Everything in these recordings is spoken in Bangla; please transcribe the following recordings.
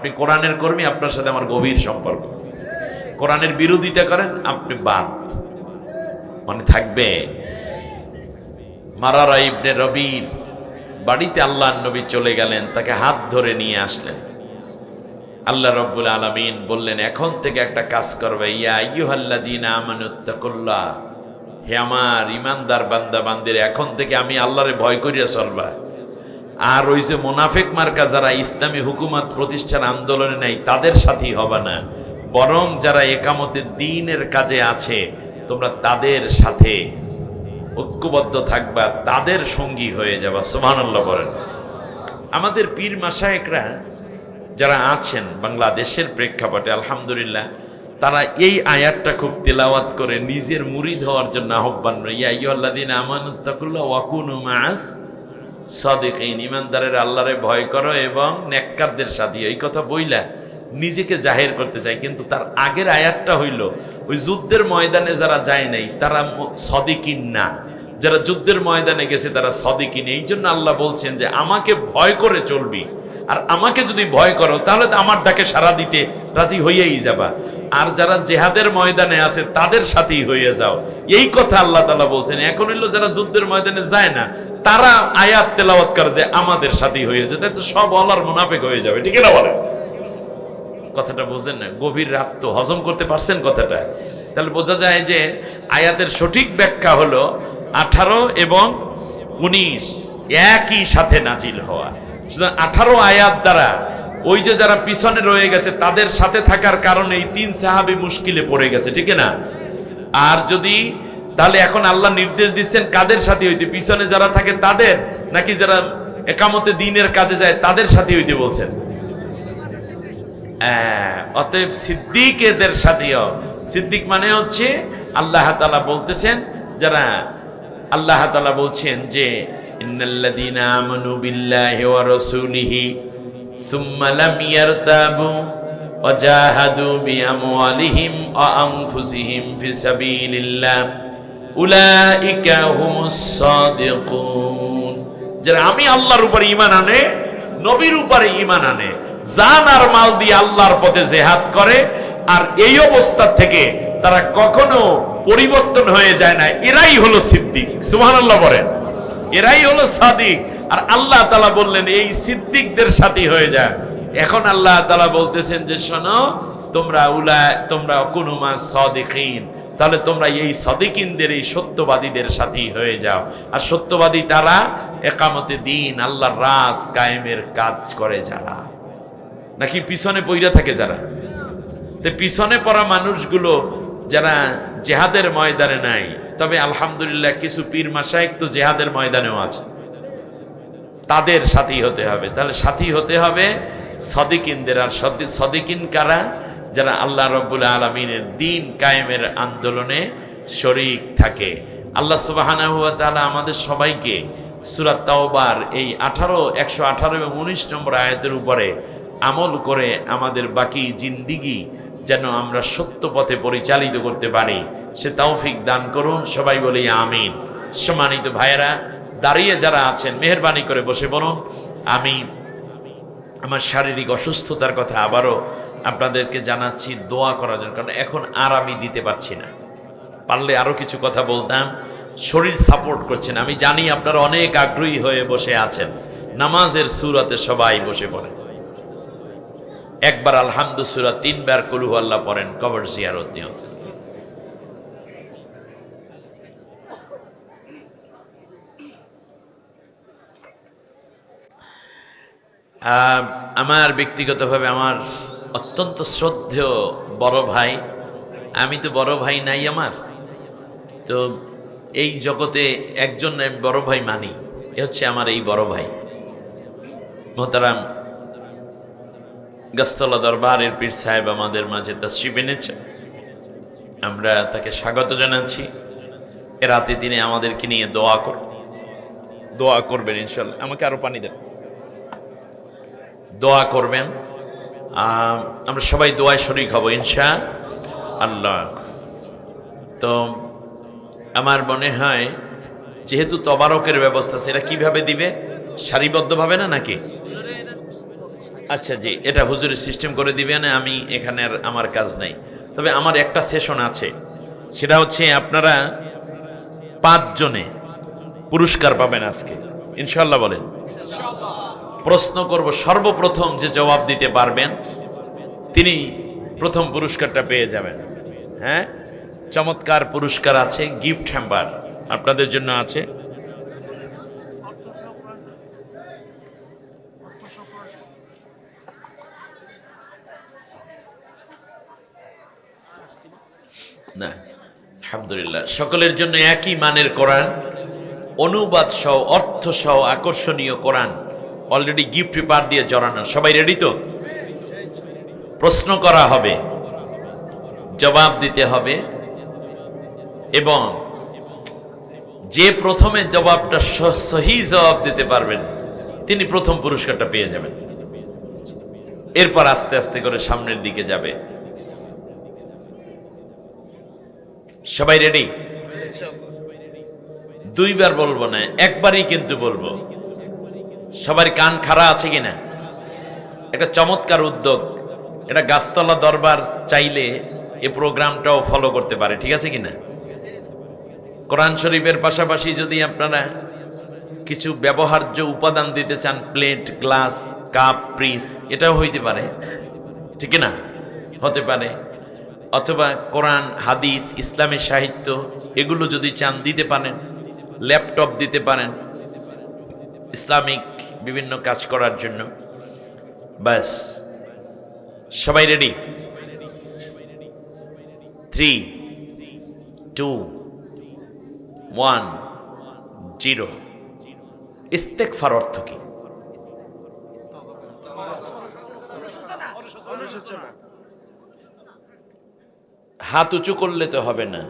আপনি কোরআনের কর্মী, আপনার সাথে আমার গভীর সম্পর্ক। কোরআনের বিরোধিতা করেন, আপনি বাদ। মনে থাকবে। মারারা ইবনে রবির বাড়িতে আল্লাহ নবী চলে গেলেন, তাকে হাত ধরে নিয়ে আসলেন। আল্লাহ রব্বুল আলমিন বললেন, এখন থেকে একটা কাজ করবে। ইয়া ইয়ুহাল্লাদিন আমানুত্তাকুল্লাহ হে আমার ইমানদার বান্দা বান্দির এখন থেকে আমি আল্লাহরে ভয় করিয়া চলবা। আর ওই যে মোনাফেক মার্কা যারা ইসলামী হুকুমত প্রতিষ্ঠান আন্দোলনে নেই, তাদের সাথেই হবে না। বরং যারা একামতে দিনের কাজে আছে, তোমরা তাদের সাথে ঐক্যবদ্ধ থাকবা, তাদের সঙ্গী হয়ে যাবা। সুবহানাল্লাহ বলেন। আমাদের পীর মাসায়েকরা যারা আছেন বাংলাদেশের প্রেক্ষাপটে, আলহামদুলিল্লাহ, তারা এই আয়াতটা খুব তেলাওয়াত করে নিজের মুরিদ হওয়ার জন্য আহ্বান ইয়া আইয়ুহাল্লাযীনা আমানুত্তাকুল্লাহ ওয়া কুনু মাআস সাদিকিন, ইমানদারের আল্লাহরে ভয় করো এবং নেককারদের সাথী। এই কথা বইলা নিজেকে জাহির করতে চাই কিন্তু তার আগের আয়াতটা হইল, ওই যুদ্ধের ময়দানে যারা যায় নাই, তারা সদিকিন না। যারা যুদ্ধের ময়দানে গেছে, তারা সদিকিন। এই জন্য আল্লাহ বলছেন যে, আমাকে ভয় করে চলবি। আর আমাকে যদি ভয় করো, তাহলে তো আমার ডাকে সারা দিতে রাজি হইয়াই যাবা। আর যারা জেহাদের ময়দানে আছে, তাদের সাথেই হয়ে যাও। এই কথা আল্লাহ তালা বলছেন। এখন হইল যারা যুদ্ধের ময়দানে যায় না, তারা আয়াত তেলাওয়াত করে যে আমাদের সাথেই হয়ে যায়। তাই তো সব অলার মুনাফেক হয়ে যাবে, ঠিক না বলে কথাটা বোঝেন না, গভীর রাত তো হজম করতে পারছেন কথাটা। তাহলে বোঝা যায় যে আয়াতের সঠিক ব্যাখ্যা হলো আঠারো এবং উনিশ, একই সাথে নাজিল হওয়া। আঠারো আয়াত দ্বারা ওই যে যারা পিছনে রয়ে গেছে তাদের সাথে থাকার কারণে এই তিন সাহাবি মুশকিলে পড়ে গেছে ঠিক না? আর যদি তাহলে এখন আল্লাহ নির্দেশ দিচ্ছেন কাদের সাথে হইতে? পিছনে যারা থাকে তাদের? নাকি যারা একামতে দিনের কাজে যায় তাদের সাথে হইতে বলছেন? হ্যাঁ, অতএব সিদ্দিকেদের সাথেও। সিদ্দিক মানে হচ্ছে আল্লাহ তালা বলতেছেন যারা আল্লাহ তালা বলছেন যে ইন্নাল্লাযীনা আমানু বিল্লাহি ওয়া রাসূলিহি সুম্মা লাম ইয়ারতাবু ওয়া জাহাদু বিআমওয়ালিহিম ওয়া আনফুসিহিম ফি সাবিলিল্লাহ উলাইকা হুমুস সাদিকুন যারা আমি আল্লাহর উপর ঈমান আনে, নবীর উপরে ঈমান আনে, জান আর মাল দিয়ে আল্লাহর পথে জেহাদ করে, আর এই অবস্থা থেকে তারা কখনো পরিবর্তন হয়ে যায় না। এরাই হলো সিদ্দিক। সুবহানাল্লাহ বলেন। এরাই হলো সাদিক। আর আল্লাহ তালা বললেন, এই সিদ্দিকদের সাথী হয়ে যায় এখন আল্লাহ তালা বলতেছেন যে, শোনো, তোমরা উলা, তোমরা কুনুমা সদিকিন। তাহলে তোমরা এই সদিকিনদের, এই সত্যবাদীদের সাথেই হয়ে যাও। আর সত্যবাদী তারা একামতে দিন, আল্লাহর রাস কায়েমের কাজ করে যারা। নাকি পিছনে পইরা থাকে যারা? তো পিছনে পড়া মানুষগুলো যারা জেহাদের ময়দানে নাই তবে আলহামদুলিল্লাহ কিছু পীর মাসায়েক তো জেহাদের ময়দানেও আছে। তাদের সাথী হতে হবে। তাহলে সাথী হতে হবে সদিকিনদের আর সদি- সদিকিন কারা? যারা আল্লাহ রব্বুল আলমিনের দিন কায়েমের আন্দোলনে শরিক থাকে। আল্লাহ তাআলা আমাদের সবাইকে সুরাত তাওবার এই আঠারো, একশো আঠারো এবং উনিশ নম্বর আয়াতের উপরে আমল করে আমাদের বাকি জিন্দিগি যেন আমরা সত্য পথে পরিচালিত করতে পারি। সে তৌফিক দান করুন, সবাই বলি আমিন। সম্মানিত ভাইয়েরা, দাঁড়িয়ে যারা আছেন, মেহরবানি করে বসে বলুন আমি আমার শারীরিক অসুস্থতার কথা আবারও আপনাদেরকে জানাচ্ছি, দোয়া করার জন্য, কারণ এখন আর আমি দিতে পারছি না। পারলে আরও কিছু কথা বলতাম। শরীর সাপোর্ট করছেন। আমি জানি আপনারা অনেক আগ্রহী হয়ে বসে আছেন। নামাজের সুরাতে সবাই বসে পড়েন একবার আলহামদু সুরা তিনবার কলুহু আল্লাহ পড়েন, কবর জিয়ারত নিয়ত। আমার ব্যক্তিগতভাবে আমার অত্যন্ত শ্রদ্ধেয় বড় ভাই। আমি তো বড় ভাই নাই আমার। তো এই জগতে একজন বড় ভাই মানি, এ হচ্ছে আমার এই বড় ভাই। মোহতারাম গাস্তলা দরবারের পীর সাহেব আমাদের মাঝে তশ্রিফ এনেছে। আমরা তাকে স্বাগত জানাচ্ছি। এ রাতে তিনি আমাদেরকে নিয়ে দোয়া কর, দোয়া করবেন ইনশাল্লাহ। আমাকে আরও পানি দেন। দোয়া করবেন। আমরা সবাই দোয়ায় শরিক হব, ইনশা আল্লাহ। তো আমার মনে হয়, যেহেতু তবারকের ব্যবস্থা সেটা কীভাবে দিবে? সারিবদ্ধভাবে না নাকি? আচ্ছা জি, এটা হুজুরের সিস্টেম করে দিবেন আমি এখানে আমার কাজ নাই। তবে আমার একটা সেশন আছে, সেটা হচ্ছে আপনারা পাঁচজনে পুরস্কার পাবেন আজকে। ইনশাল্লাহ বলেন। প্রশ্ন করব, সর্বপ্রথম যে জবাব দিতে পারবেন, তিনি প্রথম পুরস্কারটা পেয়ে যাবেন। হ্যাঁ? চমৎকার পুরস্কার আছে, গিফট হ্যাম্বার আপনাদের জন্য আছে। না, আলহামদুলিল্লাহ। সকলের জন্য একই মানের কোরআন, অনুবাদ সহ, অর্থ সহ, আকর্ষণীয় কোরআন। অলরেডি গিফট পেপার দিয়ে জড়ানো। সবাই রেডি তো? প্রশ্ন করা হবে, জবাব দিতে হবে, এবং যে প্রথমে জবাবটা সহি জবাব দিতে পারবেন, তিনি প্রথম পুরস্কারটা পেয়ে যাবেন। এরপর আস্তে আস্তে করে সামনের দিকে যাবে। সবাই রেডি দুইবার বলব না, একবারই কিন্তু বলব। সবার কান খাড়া আছে কিনা? একটা চমৎকার উদ্যোগ। এটা গাছতলা দরবার চাইলে এ প্রোগ্রামটাও ফলো করতে পারে, ঠিক আছে কিনা? কোরআন শরীফের পাশাপাশি যদি আপনারা কিছু ব্যবহার্য উপাদান দিতে চান, প্লেট, গ্লাস, কাপ প্রিস এটাও হইতে পারে, ঠিক না হতে পারে। অথবা কোরআন, হাদিস ইসলামী সাহিত্য, এগুলো যদি চান, দিতে পারেন, ল্যাপটপ দিতে পারেন, ইসলামিক বিভিন্ন কাজ করার জন্য। ব্যাস। সবাই ready three two one zero ইস্তেকফার অর্থ কি? হাত উঁচু করলে তো হবে না।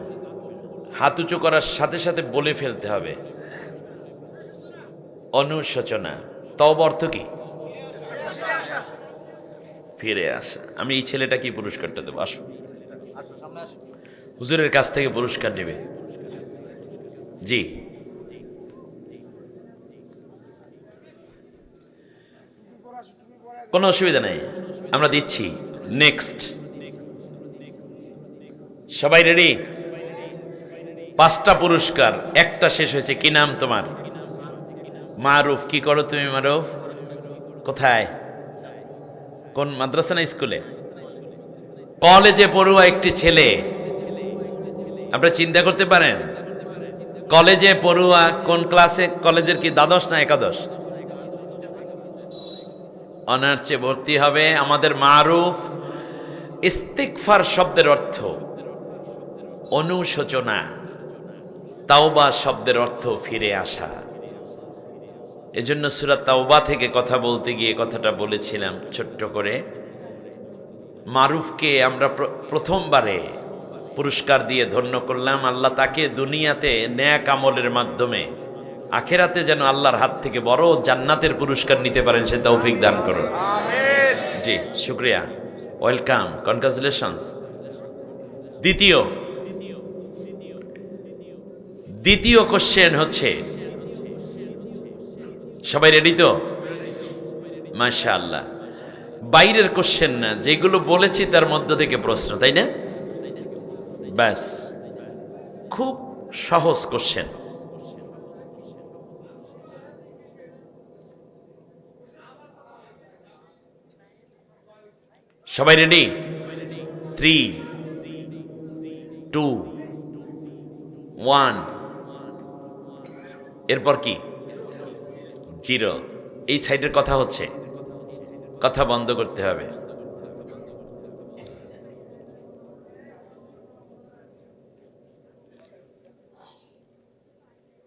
হাত উঁচু করার সাথে সাথে বলে ফেলতে হবে। অনুশোচনা। তব অর্থ কি? ফিরে আসা। আমি এই ছেলেটা কি পুরস্কারটা দেবো। আসো। হুজুরের কাছ থেকে পুরস্কার নেবে। জি। কোনো অসুবিধা নেই। আমরা দিচ্ছি। নেক্সট। সবাই রেডি? পাঁচটা পুরস্কার, একটা শেষ হয়েছে। কি নাম তোমার? মারুফ, কি করো তুমি মারুফ? কোথায়? কোন মাদ্রাসা না স্কুলে? কলেজে পড়ুয়া একটি ছেলে। আপনারা চিন্তা করতে পারেন। কলেজে পড়ুয়া কোন ক্লাসে? কলেজের কি দ্বাদশ না একাদশ? অনার্সে ভর্তি হবে আমাদের মারুফ। ইস্তিকফার শব্দের অর্থ অনুশোচনা। তাওবা শব্দের অর্থ ফিরে আসা। এজন্য সুরাত তাওবা থেকে কথা বলতে গিয়ে কথাটা বলেছিলাম ছোট্ট করে। মারুফকে আমরা প্র- প্রথমবারে পুরস্কার দিয়ে ধন্য করলাম। আল্লাহ তাকে দুনিয়াতে ন্যাক আমলের মাধ্যমে আখেরাতে যেন আল্লাহর হাত থেকে বড় জান্নাতের পুরস্কার নিতে পারেন সে তৌফিক দান করুন। জি শুক্রিয়া। Welcome congratulations. দ্বিতীয় দ্বিতীয় কোশ্চেন হচ্ছে সবাই রেডি তো? মাশা আল্লাহ বাইরের কোশ্চেন না, যেগুলো বলেছি তার মধ্য থেকে প্রশ্ন, তাই না? ব্যাস। খুব সহজ কোশ্চেন সবাই রেডি থ্রি টু ওয়ান এরপর কি? জিরো। এই সাইডের কথা হচ্ছে। কথা বন্ধ করতে হবে।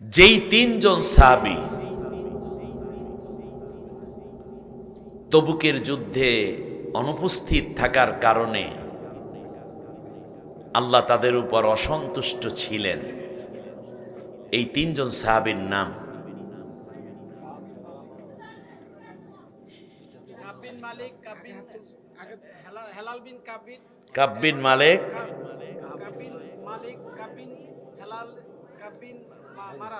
যেই তিনজন সাবি তবুকের যুদ্ধে অনুপস্থিত থাকার কারণে আল্লাহ তাদের উপর অসন্তুষ্ট ছিলেন। এই তিনজন সাহাবীর নাম কাবিন মালিক হেলাল বিন কাব্বিন মালেক। মালিক কাবিন হেলাল কাবিন মারা।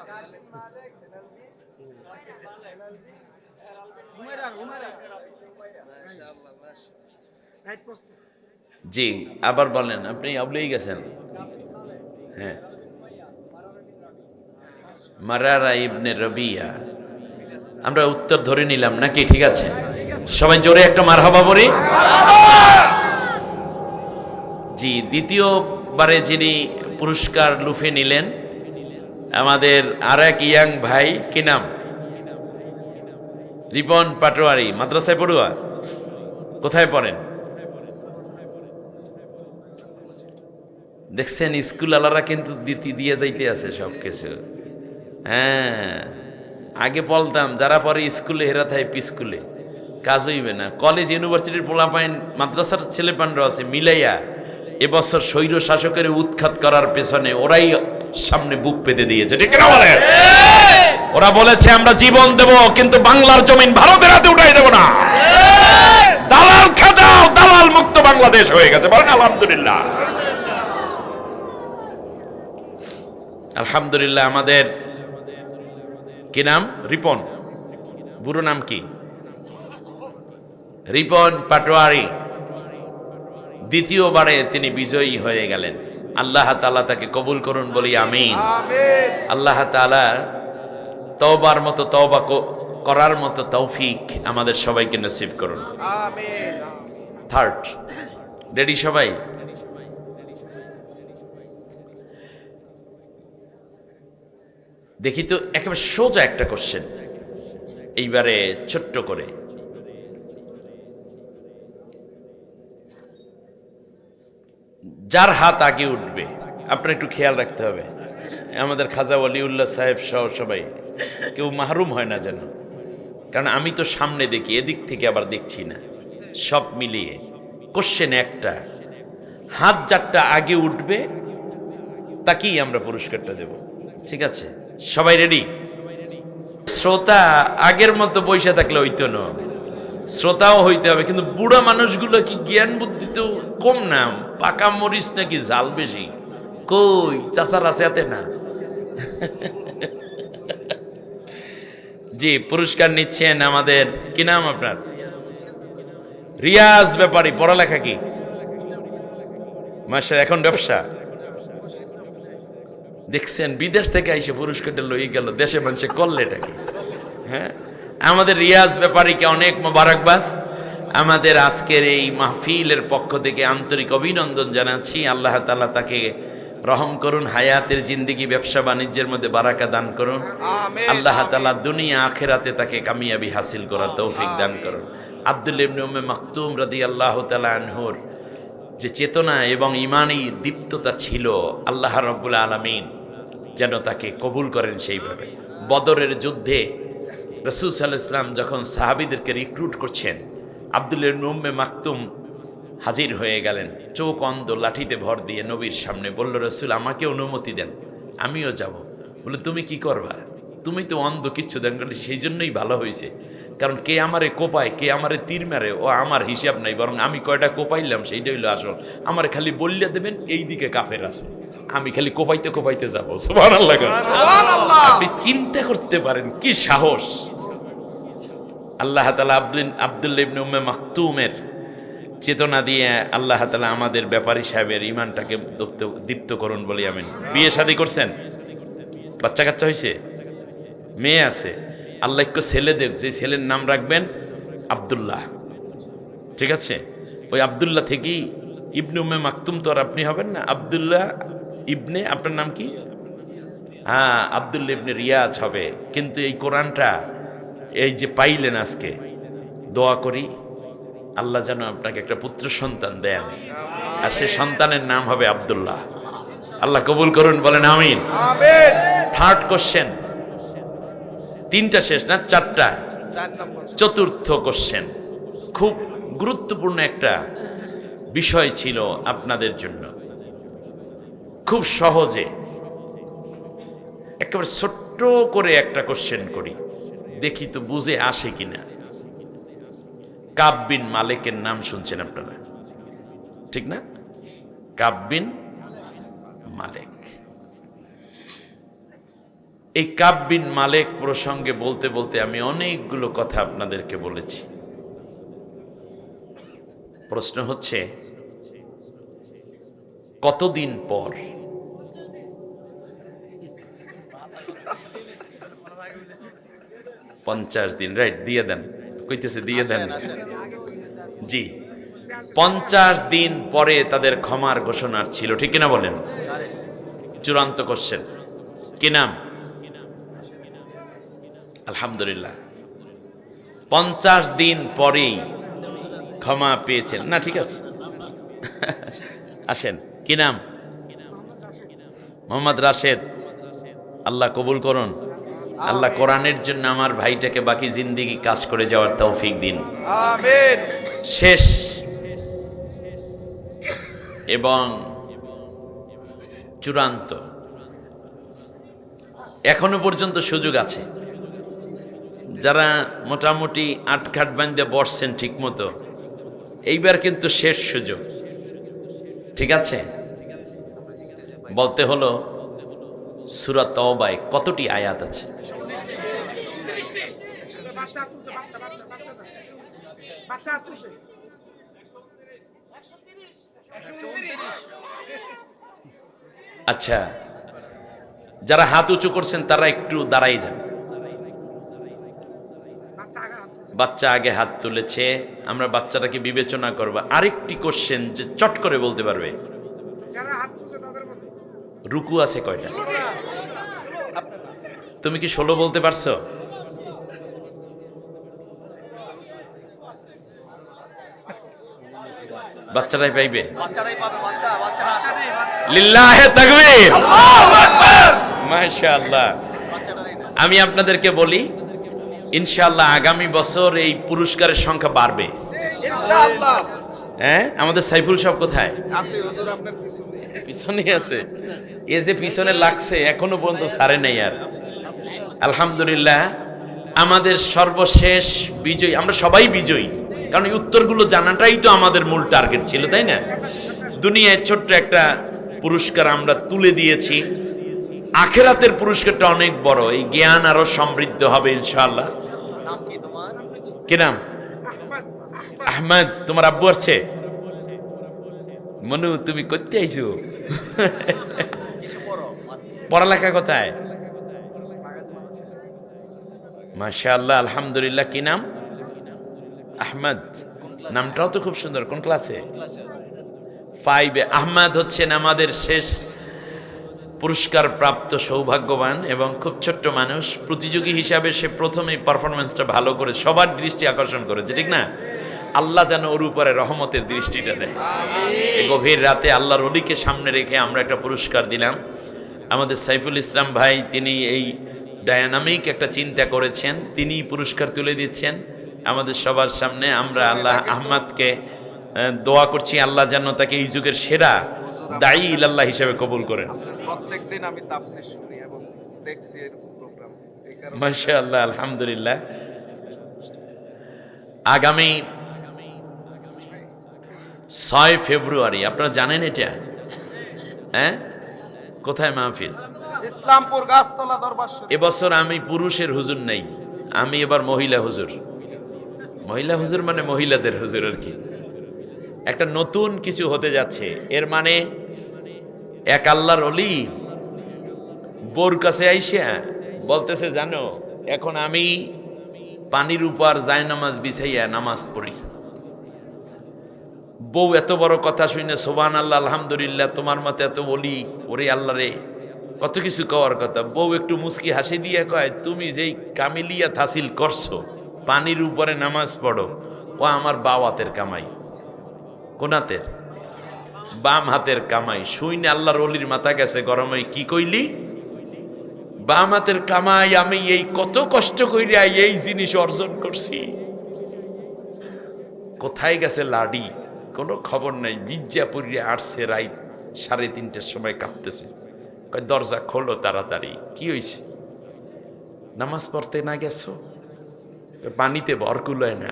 হুমায়রা হুমায়রা জি আবার বলেন আপনি অবলেই গেছেন। হ্যাঁ। মারারা ইবনে রবিয়া। আমরা উত্তর ধরে নিলাম নাকি ঠিক আছে? সবাই জোরে একটা মারহাবা বলি জি, দ্বিতীয়বারে যিনি পুরস্কার লুফে নিলেন, আমাদের আর এক ইয়াং ভাই, কি নাম? রিপন পাটোয়ারি, মাদ্রাসায় পড়ুয়া? কোথায় পড়েন? দেখছেন স্কুল আলারা কিন্তু দিয়ে যাইতে আছে সব কিছু হ্যাঁ আগে বলতাম যারা পরে স্কুলে হেরা থাকে স্কুলে। কাজ হইবে না। কলেজ ইউনিভার্সিটির পোলাপাইন মাদ্রাসার ছেলে পান্ডা আছে মিলাইয়া এবছর স্বৈর শাসকের উৎখাত করার পেছনে ওরাই সামনে বুক পেতে দিয়েছে। ঠিক না বলে ওরা বলেছে আমরা জীবন দেব কিন্তু বাংলার জমিন ভারতের হাতে উঠাই দেব না। দালাল খাদাও দালাল মুক্ত বাংলাদেশ হয়ে গেছে। বলেন আলহামদুলিল্লাহ। আলহামদুলিল্লাহ আমাদের কি নাম? রিপন। বুড়ো নাম কি? রিপন পাটোয়ারি। দ্বিতীয়বারে তিনি বিজয়ী হয়ে গেলেন। আল্লাহ তাআলা তাকে কবুল করুন বলি আমিন। আল্লাহ তাআলা তওবার মতো তওবা করার মতো তৌফিক আমাদের সবাইকে নসিব করুন। থার্ড রেডি সবাই? দেখি তো একেবারে সোজা একটা কোশ্চেন এইবারে ছোট্ট করে। যার হাত আগে উঠবে, আপনার একটু খেয়াল রাখতে হবে। আমাদের খাজা ওলিউল্লাহ সাহেব সহ সবাই, কেউ মাহরুম হয় না যেন। কারণ আমি তো সামনে দেখি, এদিক থেকে আবার দেখছি না। সব মিলিয়ে কোশ্চেন একটা, হাত যারটা আগে উঠবে, তাকেই আমরা পুরস্কারটা দেব। ঠিক আছে? সবাই রেডি শ্রোতা আগের মতো পয়সা থাকলে হইতো না। শ্রোতাও হইতে হবে, কিন্তু বুড়া মানুষগুলো কি জ্ঞান বুদ্ধি তো কম না? পাকা মরিচ নাকি জাল বেশি? কই, চাচার আছে এতে না? জি, পুরস্কার নিচ্ছেন আমাদের, কি নাম আপনার? রিয়াজ ব্যাপারী, পড়ালেখা কি? মাস্টার এখন ব্যবসা? দেখছেন, বিদেশ থেকে আইসে পুরস্কারটা লই গেল, দেশে মানুষে করলে এটাকে হ্যাঁ? আমাদের রিয়াজ ব্যাপারীকে অনেক মোবারকবাদ? আমাদের আজকের এই মাহফিলের পক্ষ থেকে আন্তরিক অভিনন্দন জানাচ্ছি। আল্লাহ তালা তাকে রহম করুন হায়াতের জিন্দিগি ব্যবসা বাণিজ্যের মধ্যে বারাকা দান করুন। আল্লাহ তালা দুনিয়া আখেরাতে তাকে কামিয়াবি হাসিল করার তৌফিক দান করুন। আব্দুল ইবনে উম্মে মাকতুম রাদিয়াল্লাহু তাআলা আনহুর যে চেতনা এবং ইমানি দীপ্ততা ছিল আল্লাহ রব্বুল আলমিন যেন তাকে কবুল করেন সেইভাবে। বদরের যুদ্ধে রসুল সাল্লাহ ইসলাম যখন সাহাবিদেরকে রিক্রুট করছেন আবদুল্লের উম্মে মাকতুম হাজির হয়ে গেলেন চোখ অন্ধ লাঠিতে ভর দিয়ে নবীর সামনে বলল রসুল আমাকে অনুমতি দেন আমিও যাব। বলে তুমি কি করবা? তুমি তো অন্ধ কিচ্ছু দেন সেই জন্যই ভালো হয়েছে কারণ কে আমারে কোপায় কে আমারে তীর মারে ও আমার হিসাব নাই বরং আমি কয়টা কোপাইলাম সেইটা হইল আসল। আমার খালি বললে দেবেন এই দিকে কাফের আছে। আমি খালি কোপাইতে কোপাইতে যাব। সুবহানাল্লাহ। আপনি চিন্তা করতে পারেন কি সাহস! আল্লাহ তালা আব্দুল আবদুল্লা ইবনে উম্মে মাকতুমের চেতনা দিয়ে আল্লাহ তালা আমাদের ব্যাপারী সাহেবের ইমানটাকে দীপ্ত- করুন বলি আমিন। বিয়ে শাদী করছেন? বাচ্চা কাচ্চা হয়েছে মেয়ে আছে? আল্লাহ একটু ছেলে দেব যে ছেলের নাম রাখবেন আব্দুল্লাহ। ঠিক আছে? ওই আব্দুল্লাহ থেকেই ইবনে উম্মে মাকতুম তো আর আপনি হবেন না। আব্দুল্লাহ ইবনে, আপনার নাম কি? হ্যাঁ আব্দুল্লাহ ইবনে রিয়াজ হবে। কিন্তু এই কোরআনটা এই যে পাইলেন আজকে দোয়া করি আল্লাহ যেন আপনাকে একটা পুত্র সন্তান দেন। আর সে সন্তানের নাম হবে আব্দুল্লাহ। আল্লাহ কবুল করুন বলেন আমিন। থার্ড কোশ্চেন তিনটা শেষ না চারটা? চতুর্থ কোশ্চেন খুব গুরুত্বপূর্ণ একটা বিষয় ছিল আপনাদের জন্য। খুব সহজে একেবারে ছোট্ট করে একটা কোশ্চেন করি। দেখি তো বুঝে আসে কিনা। কাব বিন মালিকের নাম শুনছেন আপনারা? ঠিক না? কাব বিন মালিক। এই কাব বিন মালেক প্রসঙ্গে বলতে বলতে আমি অনেকগুলো কথা আপনাদেরকে বলেছি। প্রশ্ন হচ্ছে, কতদিন পর পঞ্চাশ দিন রাইট দিয়ে দেন। কইতেছে দিয়ে দেন। জি। পঞ্চাশ দিন পরে তাদের ক্ষমার ঘোষণার ছিল ঠিক কিনা বলেন? চূড়ান্ত কোশ্চেন কি নাম? আলহামদুলিল্লাহ। পঞ্চাশ দিন পরেই ক্ষমা পেয়েছেন। না ঠিক আছে। আসেন কি নাম? মোহাম্মদ রাশেদ। আল্লাহ কবুল করুন। আল্লাহ কোরআনের জন্য আমার ভাইটাকে বাকি জিন্দিগি কাজ করে যাওয়ার তৌফিক দিন। শেষ। এবং চূড়ান্ত। এখনও পর্যন্ত সুযোগ আছে। যারা মোটামুটি আটঘাট বান্ধে বসছেন ঠিক মতো এইবার কিন্তু শেষ সুযোগ। ঠিক আছে? বলতে হলো সুরাত তওবায় কতটি আয়াত আছে? আচ্ছা যারা হাত উঁচু করছেন তারা একটু দাঁড়াই যান। বাচ্চা আগা হাত তুলছে, আমরা বাচ্চাটাকে বিবেচনা করব। আরেকটি কোশ্চেন যে চট করে বলতে পারবে। যারা হাত রুকু আছে কয়টা? তুমি কি ষোলো বলতে পারছ? বাচ্চারাই পাইবে? আমি আপনাদেরকে বলি, ইনশাআল্লাহ আগামী বছর এই পুরস্কারের সংখ্যা বাড়বে। ইনশাআল্লাহ। হ্যাঁ? আমাদের সাইফুল সব কোথায়? পিছনে। আছে। এ যে পিছনে লাগছে এখনও পর্যন্ত সারে নেই আর। আলহামদুলিল্লাহ আমাদের সর্বশেষ বিজয়ী আমরা সবাই বিজয়ী। কারণ এই উত্তরগুলো জানাটাই তো আমাদের মূল টার্গেট ছিল তাই না? দুনিয়ায় ছোট্ট একটা পুরস্কার আমরা তুলে দিয়েছি। আখেরাতের পুরস্কারটা অনেক বড় এই জ্ঞান আরও সমৃদ্ধ হবে ইনশাআল্লাহ। নাম কি তোমার কি নাম আহমদ আহমেদ, তোমার আব্বু আছে মনু, তুমি করতে আইছো? পড়ালেখা কোথায়? আলহামদুলিল্লাহ। কি নাম? আহমদ। নামটাও তো খুব সুন্দর। কোন ক্লাসে? ফাইভে। আহমদ হচ্ছেন আমাদের শেষ পুরস্কার প্রাপ্ত সৌভাগ্যবান এবং খুব ছোট্ট মানুষ। প্রতিযোগী হিসাবে সে প্রথমেই পারফরমেন্সটা ভালো করে সবার দৃষ্টি আকর্ষণ করেছে, ঠিক না? আল্লাহ যেন ওর উপরে রহমতের দৃষ্টিটা দেয়। গভীর রাতে আল্লাহর অলিকে সামনে রেখে আমরা একটা পুরস্কার দিলাম। আমাদের সাইফুল ইসলাম ভাই তিনি এই ডায়নামিক একটা চিন্তা করেছেন তিনি পুরস্কার তুলে দিচ্ছেন। আমাদের সবার সামনে আমরা আল্লাহ আহমদকে দোয়া করছি আল্লাহ যেন তাকে এই যুগের সেরা দায়ী ইলাল্লাহ হিসেবে কবুল করেন। প্রত্যেকদিন আমি তাফসীর শুনি এবং দেখছি এর প্রোগ্রাম। এই আল্লাহ আলহামদুলিল্লাহ। আগামী ছয় ফেব্রুয়ারি আপনারা জানেন এটা? হ্যাঁ? কোথায় মাহফিল? ইসলামপুর গাছতলা দরবার এবছর আমি পুরুষের হুজুর নেই আমি এবার মহিলা হুজুর। মহিলা হুজুর মানে মহিলাদের হুজুর আর কি। একটা নতুন কিছু হতে যাচ্ছে এর মানে এক আল্লাহর অলি বোর কাছে আইসা বলতেছে জানো এখন আমি পানির উপর যায় নামাজ বিছাইয়া নামাজ পড়ি। বউ এত বড় কথা শুনে সোবান আল্লাহ আলহামদুলিল্লাহ, তোমার মতে এত বলি ওরে আল্লাহ রে। কত কিছু কওয়ার কথা। বউ একটু মুস্কি হাসি দিয়ে কয়, তুমি যেই কামিলিয়া হাসিল করছ, পানির উপরে নামাজ পড়ো, ও আমার বাও হাতের কামাই। কোন হাতের? বাম হাতের কামাই। শুইনে আল্লাহর অলির মাথা গেছে গরমে কি কইলি? বাম হাতের কামাই, আমি এই কত কষ্ট কইরা এই জিনিস অর্জন করছি। কোথায় গেছে লাডি? কোনো খবর নাই মির্জাপুরিয়া আসছে রাইত সাড়ে তিনটার সময় কাঁপতেছে। দরজা খোলো তাড়াতাড়ি, কি হয়েছে নামাজ পড়তে না গেছো? পানিতে ভর কুলায় না।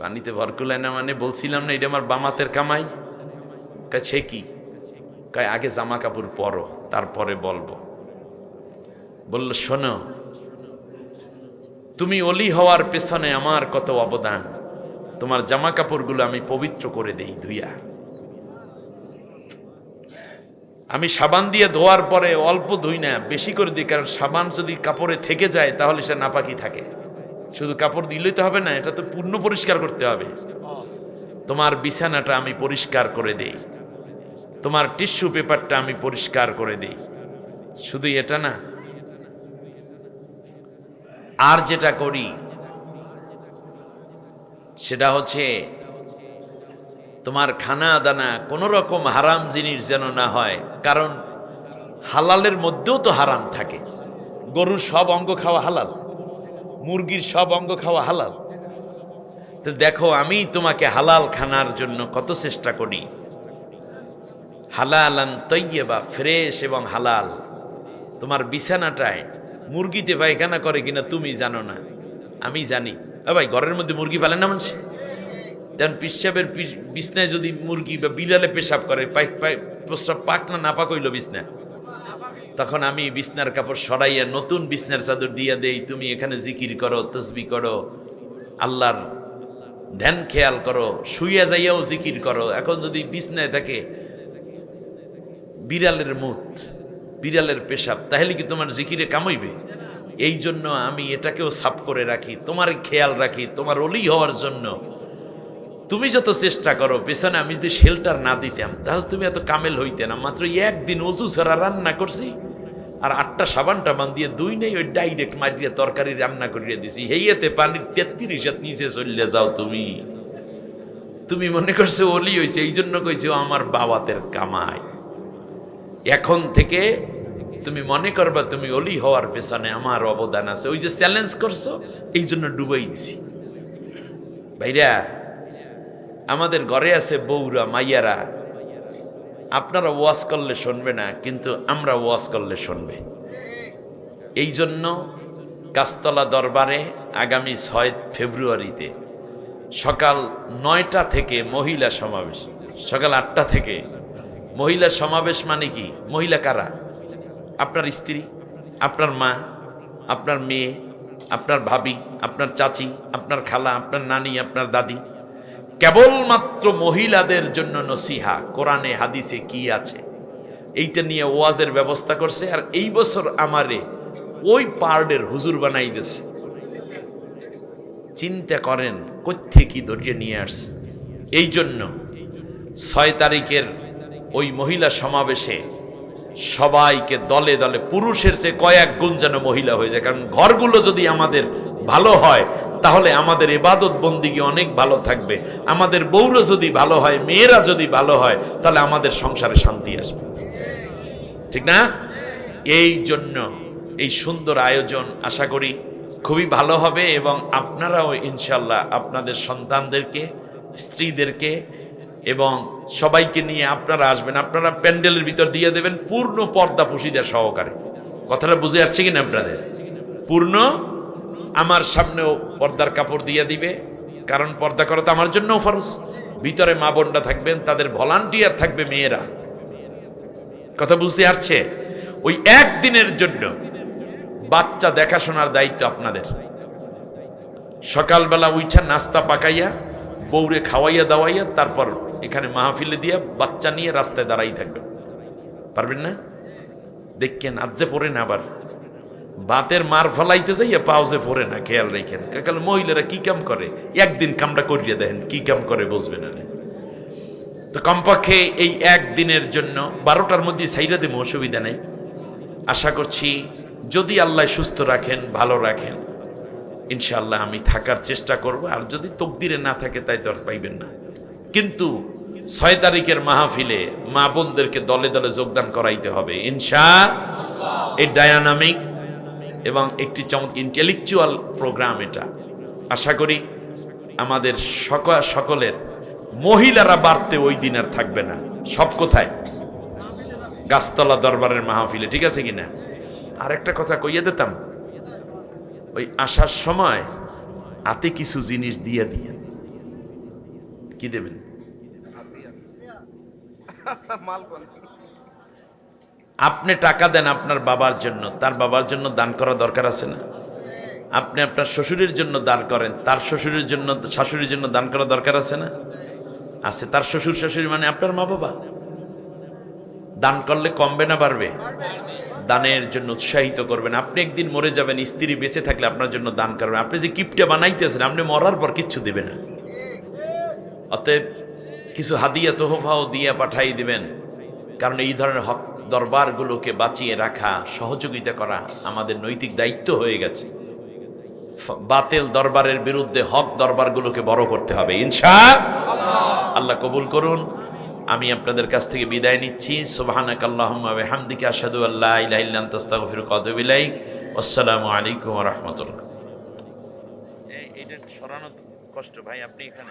পানিতে ভর কুলায় না মানে বলছিলাম না, এটা আমার বামাতের কামাই। সে কি? কয়, আগে জামা কাপড় পরো, তারপরে বলব। বলল, শোনো, তুমি অলি হওয়ার পেছনে আমার কত অবদান। তোমার জামা কাপড়গুলো আমি পবিত্র করে দেই ধুইয়া। আমি সাবান দিয়ে ধোয়ার পরে অল্প ধুই না, বেশি করে দিই কারণ সাবান যদি কাপড়ে থেকে যায় তাহলে সে নাপাকি থাকে। শুধু কাপড় দিলেই তো হবে না, এটা তো পূর্ণ পরিষ্কার করতে হবে। তোমার বিছানাটা আমি পরিষ্কার করে দেই। তোমার টিস্যু পেপারটা আমি পরিষ্কার করে দিই। শুধু এটা না, আর যেটা করি সেটা হচ্ছে তোমার খানা দানা কোনো রকম হারাম জিনিস যেন না হয়, কারণ হালালের মধ্যেও তো হারাম থাকে। গরুর সব অঙ্গ খাওয়া হালাল, মুরগির সব অঙ্গ খাওয়া হালাল। তো দেখো, আমি তোমাকে হালাল খানার জন্য কত চেষ্টা করি। হালালান তৈয়বা, ফ্রেশ এবং হালাল। তোমার বিছানাটায় মুরগিতে পায়খানা করে কিনা তুমি জানো না, আমি জানি। ভাই, ঘরের মধ্যে মুরগি পালে না মানুষ? তেমন পিসাবের বিছনায় যদি মুরগি বা বিড়ালে পেশাব করে, পাই প্রস্রাব পাক না না পাক হইল বিছনা তখন আমি বিছনার কাপড় সরাইয়া নতুন বিছনার চাদর দিয়া দেই, তুমি এখানে জিকির করো, তসবি করো, আল্লাহর ধ্যান খেয়াল করো, শুইয়া যাইয়াও জিকির করো। এখন যদি বিছনায় থাকে বিড়ালের মুত, বিড়ালের পেশাব, তাহলে কি তোমার জিকিরে কামাইবে এই জন্য আমি এটাকেও সাফ করে রাখি, তোমার খেয়াল রাখি, তোমার অলি হওয়ার জন্য। তুমি যত চেষ্টা করো, পেছনে আমি যদি শেল্টার না দিতাম, তাহলে তুমি এত কামেল হইতে না। মাত্র একদিন অজু ছাড়া রান্না করছি, আর আটটা সাবানটা বান দিয়ে দুই নেই, ওই ডাইরেক্ট মারিয়ে তরকারি রান্না করিয়ে দিছি। হেইয়াতে পানির তেত্রিশ হাত নিচে চললে যাও তুমি। তুমি মনে করছ অলি হয়েছে এই জন্য কইছো আমার বাবাতের কামাই। এখন থেকে তুমি মনে করবা তুমি অলি হওয়ার পেছনে আমার অবদান আছে। ওই যে চ্যালেঞ্জ করছ, এই জন্য ডুবাই দিছি। ভাইরা, আমাদের ঘরে আছে বউরা, মাইয়ারা। আপনারা ওয়াজ করলে শুনবে না, কিন্তু আমরা ওয়াজ করলে শুনবে। এই জন্য গাছতলা দরবারে আগামী ছয় ফেব্রুয়ারিতে সকাল নয়টা থেকে মহিলা সমাবেশ, সকাল আটটা থেকে। মহিলা সমাবেশ মানে কি? মহিলা কারা? আপনার স্ত্রী, আপনার মা, আপনার মেয়ে, আপনার ভাবি, আপনার চাচি, আপনার খালা, আপনার নানি, আপনার দাদি, কেবলমাত্র মহিলাদের জন্য নসিহা, কোরআনে, হাদিসে কি আছে? এইটা নিয়ে ওয়াজের ব্যবস্থা করছে, আর এই বছর আমারে ওই পার্ডের হুজুর বানাই দিয়েছে। চিন্তা করেন কোথেকে কি ধরিয়ে নিয়ে আসছে? এই জন্য ছয় তারিখের ওই মহিলা সমাবেশে সবাইকে দলে দলে পুরুষের চেয়ে কয়েক গুণ যেন মহিলা হয়ে যায়। কারণ ঘরগুলো যদি আমাদের ভালো হয়, তাহলে আমাদের এবাদত বন্দিগি অনেক ভালো থাকবে। আমাদের বউরা যদি ভালো হয়, মেয়েরা যদি ভালো হয়, তাহলে আমাদের সংসারে শান্তি আসবে। ঠিক না? এই জন্য এই সুন্দর আয়োজন আশা করি খুবই ভালো হবে এবং আপনারাও ইনশাল্লাহ আপনাদের সন্তানদেরকে, স্ত্রীদেরকে এবং সবাইকে নিয়ে আপনারা আসবেন, আপনারা প্যান্ডেলের ভিতর দিয়ে দেবেন পূর্ণ পর্দা পুশিদার সহকারে। কথাটা বুঝে আসছে কিনা আপনাদের? পূর্ণ, আমার সামনেও পর্দার কাপড় দিয়ে দিবে, কারণ পর্দা করা তো আমার জন্যও ফরজ। ভিতরে মা বোনরা থাকবেন, তাদের ভলান্টিয়ার থাকবে মেয়েরা। কথা বুঝতে আসছে? ওই একদিনের জন্য বাচ্চা দেখাশোনার দায়িত্ব আপনাদের। সকালবেলা উইঠা নাস্তা পাকাইয়া বৌরে খাওয়াইয়া দাওয়াইয়া, তারপর এখানে মাহফিলে দিয়ে বাচ্চা নিয়ে রাস্তায় দাঁড়াই থাকবেন পারবেন না? দেখেন আজ যে পড়ে না আবার। বাতের মার ফলাইতে যাইয়া পাউজে পড়ে না, খেয়াল রেখেন। মহিলারা কি কাম করে? একদিন কামটা করিয়ে দেখেন, কি কাম করে বুঝবে না তো কমপক্ষে এই একদিনের জন্য বারোটার মধ্যে সাইরা দেবো, অসুবিধা নেই। আশা করছি যদি আল্লাহ সুস্থ রাখেন, ভালো রাখেন ইনশাল্লাহ আমি থাকার চেষ্টা করব। আর যদি তকদিরে না থাকে, তাই তো আর পাইবেন না। কিন্তু ছয় তারিখের মাহফিলে মা বোনদেরকে দলে দলে যোগদান করাইতে হবে। ইনশা এই ডায়ানামিক এবং একটি চমৎকার ইন্টেলেকচুয়াল প্রোগ্রাম এটা। আশা করি আমাদের সকল সকলের মহিলারা বাড়তে ওই দিন আর থাকবে না। সব কোথায়? গাছতলা দরবারের মাহফিলে, ঠিক আছে কিনা? আর একটা কথা কইয়া দিতাম, ওই আসার সময় হাতে কিছু জিনিস দিয়ে দিয়েন। কি দেবেন? আপনি টাকা দেন আপনার বাবার জন্য, তার বাবার জন্য দান করা দরকার আছে না? আপনি আপনার শ্বশুরের জন্য দান করেন, তার শ্বশুরের জন্য, শাশুড়ির জন্য দান করা দরকার আছে না? আছে, তার শ্বশুর শাশুড়ি মানে আপনার মা বাবা। দান করলে কমবে না, বাড়বে? দানের জন্য উৎসাহিত করবেন। আপনি একদিন মরে যাবেন, স্ত্রী বেঁচে থাকলে আপনার জন্য দান করবেন। আপনি যে কিপটা বানাইতেছেন, আপনি মরার পর কিচ্ছু দেবে না। অতএব কিছু হাদিয়া তোহফাও দিয়ে পাঠাই দিবেন। কারণ এই ধরনের হক দরবারগুলোকে বাঁচিয়ে রাখা, সহযোগিতা করা আমাদের নৈতিক দায়িত্ব হয়ে গেছে। বাতেল দরবারের বিরুদ্ধে হক দরবারগুলোকে বড় করতে হবে। ইনশা আল্লাহ কবুল করুন। আমি আপনাদের কাছ থেকে বিদায় নিচ্ছি। সুবহানাক আল্লাহুম্মা ওয়া বিহামদিকা আশহাদু আল্লা ইলাহা ইল্লা আনতা, আস্তাগফিরুকা ওয়া আতুবু ইলাইক। আসসালামু আলাইকুম ওয়া রাহমাতুল্লাহ। এটা কষ্ট, ভাই, আপনি এখানে